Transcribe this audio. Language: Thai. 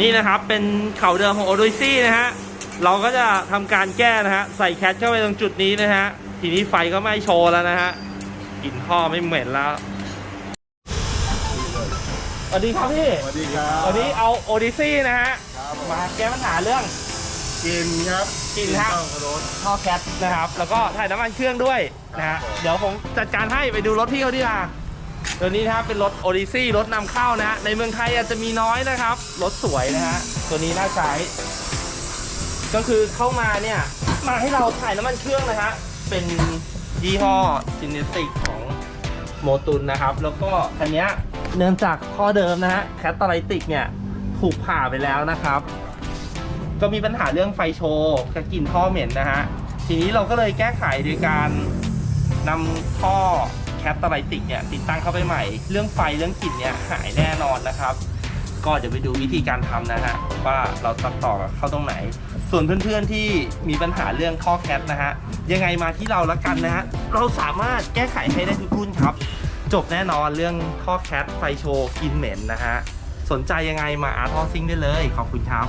นี่นะครับเป็นเขาเดิมของโอโดซี่นะฮะเราก็จะทำการแก้นะฮะใส่แคทเข้าไปตรงจุดนี้นะฮะทีนี้ไฟก็ไม่โชว์แล้วนะฮะกลิ่นท่อไม่เหม็นแล้วสวัสดีครับพี่สวัสดีครับวันนี้เอาโอดิซี่นะฮะครับผมมาแก้ปัญหาเรื่องกินครับกินครับข้าวกระโดดท่อแคทนะครับ แล้วก็ถ่ายน้ำมันเครื่องด้วยนะฮะครับผมเดี๋ยวผมจัดการให้ไปดูรถพี่เขาดีกว่า ตัวนี้นะครับเป็นรถโอดิซี่รถนำเข้านะฮะในเมืองไทยอาจจะมีน้อยนะครับ รถสวยนะฮะตัวนี้น่าใช้ ก็คือเข้ามาเนี่ย มาให้เราถ่ายน้ำมันเครื่องนะฮะเป็นยี่ห้อซินเนติกของโมตุนนะครับ แล้วก็อันนี้เนื่องจากข้อเดิมนะฮะแคตตาไลติกเนี่ยถูกผ่าไปแล้วนะครับ ก็มีปัญหาเรื่องไฟโชว์กับกลิ่นท่อเหม็นนะฮะทีนี้เราก็เลยแก้ไขโดยการนำท่อ แคปตไลติกเนี่ยติดตั้งเข้าไปใหม่ เรื่องไฟเรื่องกลิ่นเนี่ยหายแน่นอนนะครับ ก็เดี๋ยวไปดูวิธีการทำนะฮะว่าเราตัดต่อเข้าตรงไหน ส่วนเพื่อนๆที่มีปัญหาเรื่องท่อแคทนะฮะยังไงมาที่เราละกันนะฮะเราสามารถแก้ไขให้ได้ทุกรุ่นครับ จบแน่นอนเรื่องท่อแคทไฟโชว์กลินเหม็นนะฮะสนใจยังไงมาอาร์ทอซิงได้เลยขอบคุณครับ